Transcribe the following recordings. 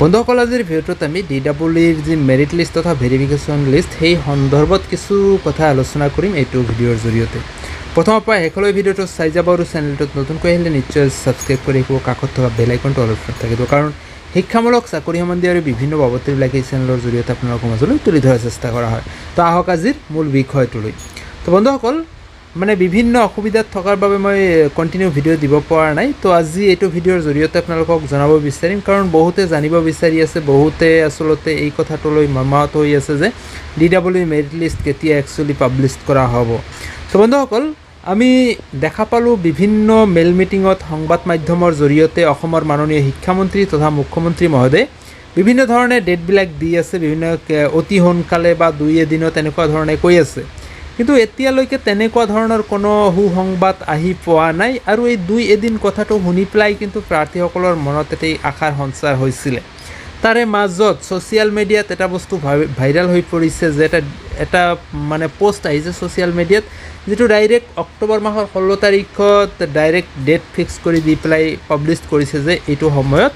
বন্ধুসকল, আজিৰ ভিডিঅ'টোত আমি ডি ডাব্লিউৰ যি মেৰিট লিষ্ট তথা ভেৰিফিকেশ্যন লিষ্ট সেই সন্দৰ্ভত কিছু কথা আলোচনা কৰিম এইটো ভিডিঅ'ৰ জৰিয়তে। প্ৰথমৰ পৰা শেষলৈ ভিডিঅ'টো চাই যাব আৰু চেনেলটোত নতুনকৈ আহিলে নিশ্চয় ছাবস্ক্ৰাইব কৰি ৰাখিব, কাষত থকা বেল আইকনটো অলপ থাকিব, কাৰণ শিক্ষামূলক চাকৰি সম্বন্ধীয় আৰু বিভিন্ন বাবদবিলাক এই চেনেলৰ জৰিয়তে আপোনালোকৰ মাজলৈ তুলি ধৰাৰ চেষ্টা কৰা হয়। তো আহক আজিৰ মূল বিষয়টোলৈ। তো বন্ধুসকল মানে বিভিন্ন অসুবিধাত থকাৰ বাবে মই কণ্টিনিউ ভিডিঅ' দিব পৰা নাই। তো আজি এইটো ভিডিঅ'ৰ জৰিয়তে আপোনালোকক জনাব বিচাৰিম, কাৰণ বহুতে জানিব বিচাৰি আছে, বহুতে আচলতে এই কথাটোলৈ মৰ্মাহত হৈ আছে যে ডি ডাব্লিউ মেৰিট লিষ্ট কেতিয়া একচুৱেলি পাব্লিছ কৰা হ'ব। তো বন্ধুসকল, আমি দেখা পালোঁ বিভিন্ন মেল মিটিঙত সংবাদ মাধ্যমৰ জৰিয়তে অসমৰ মাননীয় শিক্ষামন্ত্ৰী তথা মুখ্যমন্ত্ৰী মহোদয়ে বিভিন্ন ধৰণে ডেটবিলাক দি আছে, বিভিন্ন অতি সোনকালে বা দুই এদিনত এনেকুৱা ধৰণে কৈ আছে। কিন্তু এতিয়ালৈকে তেনেকুৱা ধৰণৰ কোনো সুসংবাদ আহি পোৱা নাই আৰু এই দুই এদিন কথাটো শুনি পেলাই কিন্তু প্ৰাৰ্থীসকলৰ মনত এটি আশাৰ সঞ্চাৰ হৈছিলে। তাৰে মাজত ছ'চিয়েল মিডিয়াত এটা বস্তু ভাই- ভাইৰেল হৈ পৰিছে যে এটা এটা মানে পষ্ট আহিছে ছ'চিয়েল মিডিয়াত, যিটো ডাইৰেক্ট অক্টোবৰ মাহৰ ষোল্ল তাৰিখত ডাইৰেক্ট ডেট ফিক্স কৰি দি পেলাই পাব্লিছ কৰিছে যে এইটো সময়ত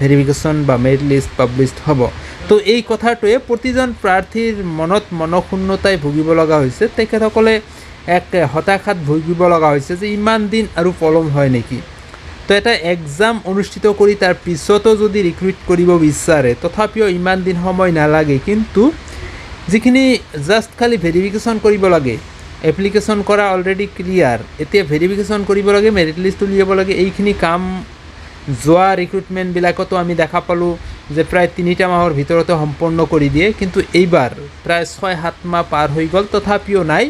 ভেৰিফিকেশ্যন বা মেৰিট লিষ্ট পাব্লিছ হ'ব। তো এই কথাটোৱে প্ৰতিজন প্ৰাৰ্থীৰ মনত মনক্ষুণ্ণতাই ভুগিব লগা হৈছে। তেখেতসকলে এক হতাশাত ভুগিব লগা হৈছে যে ইমান দিন আৰু পলম হয় নেকি? তো এটা এক্সাম অনুষ্ঠিত কৰি তাৰ পিছতো যদি ৰিক্ৰুইট কৰিব বিচাৰে, তথাপিও ইমান দিন সময় নালাগে। কিন্তু যিখিনি জাষ্ট খালি ভেৰিফিকেশ্যন কৰিব লাগে, এপ্লিকেশ্যন কৰা অলৰেডি ক্লিয়াৰ এতিয়া ভেৰিফিকেশ্যন কৰিব লাগে মেৰিট লিষ্ট উলিয়াব লাগে, এইখিনি কাম যোৱা ৰিক্ৰুটমেণ্টবিলাকতো আমি দেখা পালোঁ। যে প্ৰায় তিনিটা মাহৰ ভিতৰতে সম্পন্ন কৰি দিয়ে, কিন্তু এইবাৰ প্ৰায় ছয়, সাত মাহ পাৰ হৈ গ'ল, তথাপিও নাই।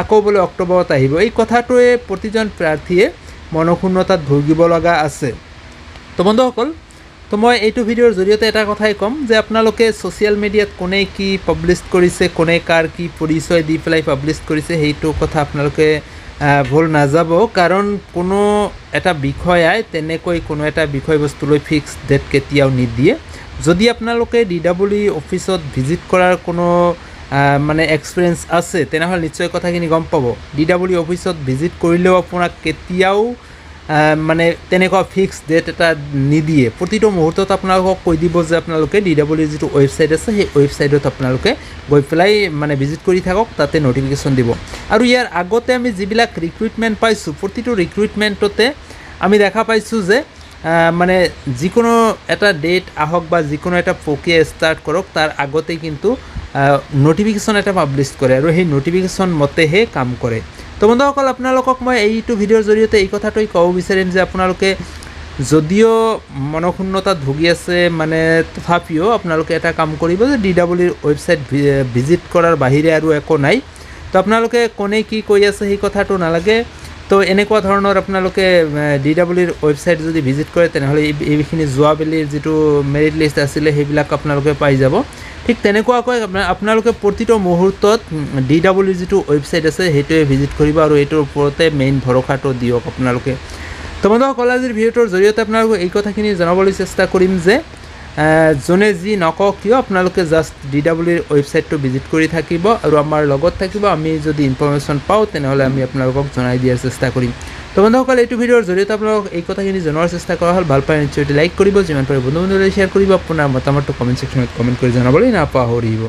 আকৌ বোলে অক্টোবৰত আহিব। এই কথাটোৱে প্ৰতিজন প্ৰাৰ্থীয়ে মনক্ষুণ্ণতাত ভুগিব লগা আছে। তো বন্ধুসকল, তো মই এইটো ভিডিঅ'ৰ জৰিয়তে এটা কথাই ক'ম যে আপোনালোকে ছ'চিয়েল মিডিয়াত কোনে কি পাব্লিছ কৰিছে, কোনে কাৰ কি পৰিচয় দি পেলাই পাব্লিছ কৰিছে, সেইটো কথা আপোনালোকে ভুল নাযাব, কাৰণ কোনো এটা বিষয়াই তেনেকৈ কোনো এটা বিষয়বস্তুলৈ ফিক্স ডেট কেতিয়াও নিদিয়ে। যদি আপোনালোকে ডি ডাব্লিউ অফিচত ভিজিট কৰাৰ কোনো মানে এক্সপিৰিয়েঞ্চ আছে, তেনেহ'লে নিশ্চয় কথাখিনি গম পাব। ডি ডাব্লিউ অফিচত ভিজিট কৰিলেও আপোনাক কেতিয়াও মানে তেনেকুৱা ফিক্স ডেট এটা নিদিয়ে। প্ৰতিটো মুহূৰ্তত আপোনালোকক কৈ দিব যে আপোনালোকে ডি ডাব্লিউ যিটো ৱেবছাইট আছে, সেই ৱেবছাইটত আপোনালোকে গৈ পেলাই মানে ভিজিট কৰি থাকক, তাতে ন'টিফিকেশ্যন দিব। আৰু ইয়াৰ আগতে আমি যিবিলাক ৰিক্ৰুইটমেণ্ট পাইছোঁ, প্ৰতিটো ৰিক্ৰুইটমেণ্টতে আমি দেখা পাইছোঁ যে মানে যিকোনো এটা ডেট আহক বা যিকোনো এটা প্ৰক্ৰিয়া ষ্টাৰ্ট কৰক, তাৰ আগতে কিন্তু ন'টিফিকেশ্যন এটা পাব্লিছ কৰে। আৰু সেই ন'টিফিকেশ্যন মতেহে কাম কৰে। তো বন্ধুসকল, আপোনালোকক মই এইটো ভিডিঅ'ৰ জৰিয়তে এই কথাটোৱেই ক'ব বিচাৰিম যে আপোনালোকে যদিও মনক্ষুণ্ণতাত ভুগি আছে মানে তথাপিও আপোনালোকে এটা কাম কৰিব যে ডি ডাব্লিউৰ ৱেবছাইট ভিজিট কৰাৰ বাহিৰে আৰু একো নাই। তো আপোনালোকে কোনে কি কৈ আছে সেই কথাটো নালাগে। তো এনেকুৱা ধৰণৰ আপোনালোকে ডি ডাব্লিউৰ ৱেবছাইট যদি ভিজিট কৰে, তেনেহ'লে এই, এইখিনি যোৱাবেলিৰ যিটো মেৰিট লিষ্ট আছিলে, সেইবিলাক আপোনালোকে পাই যাব। ঠিক তেনেকুৱাকৈ আপোনা- আপোনালোকে প্ৰতিটো মুহূৰ্তত ডি ডাব্লিউৰ যিটো ৱেবছাইট আছে, সেইটোৱে ভিজিট কৰিব আৰু এইটোৰ ওপৰতে মেইন ভৰসাটো দিয়ক আপোনালোকে। তো বন্ধুসকল, আজিৰ ভিডিঅ'টোৰ জৰিয়তে আপোনালোকক এই কথাখিনি জনাবলৈ চেষ্টা কৰিম যে যোনে যি নকওক কিয় আপোনালোকে জাষ্ট ডি ডাব্লিউৰ ৱেবছাইটটো ভিজিট কৰি থাকিব আৰু আমাৰ লগত থাকিব, আমি যদি ইনফৰ্মেশ্যন পাওঁ, তেনেহ'লে আমি আপোনালোকক জনাই দিয়াৰ চেষ্টা কৰিম। তো বন্ধুসকল, এইটো ভিডিঅ'ৰ জৰিয়তে আপোনালোকক এই কথাখিনি জনোৱাৰ চেষ্টা কৰা হ'ল। ভালো পায় নিশ্চয় লাইক কৰিব, যিমান পাৰে বন্ধু বান্ধৱীলৈ শ্বেয়াৰ কৰিব। আপোনাৰ মতামতটো কমেণ্ট ছেকশ্যনত কমেণ্ট কৰি জনাবলৈ নাপাহৰিব।